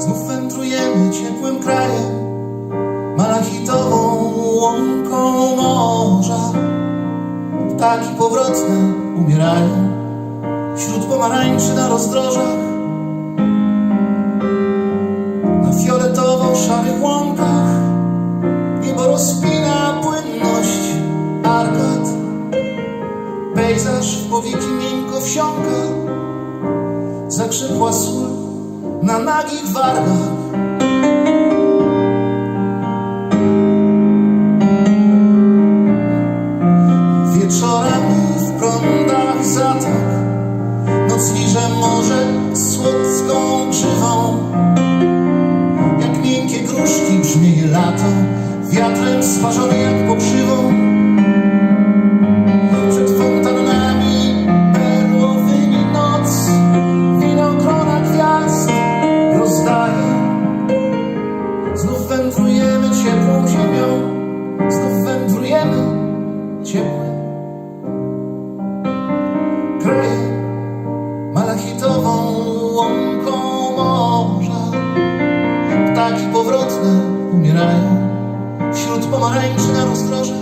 Znów wędrujemy ciepłym krajem, malachitową łąką morza. Ptaki powrotne umierają wśród pomarańczy na rozdrożach. Na fioletowo-szarych łąkach niebo rozpina płynność arkad. Pejzaż w powieki miękko wsiąka, zakrzepła sól na nagich wargach. Wieczorami w prądach zatok Noc liże morze słodką grzywą Jak miękkie gruszki brzmieje lato Wiatrem sparzone szlaki powrotne umierają wśród pomarańczy na rozdrożu.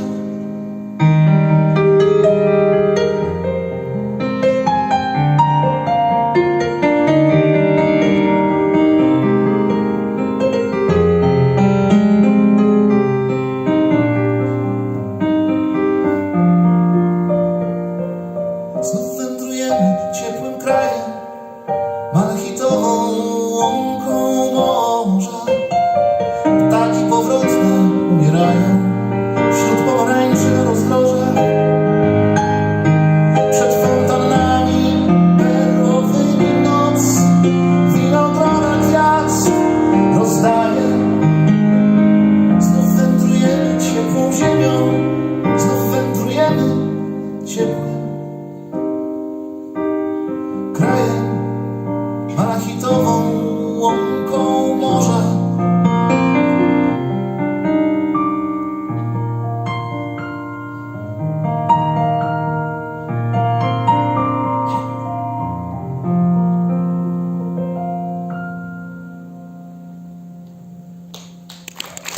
Znów wędrujemy ciepłym krajem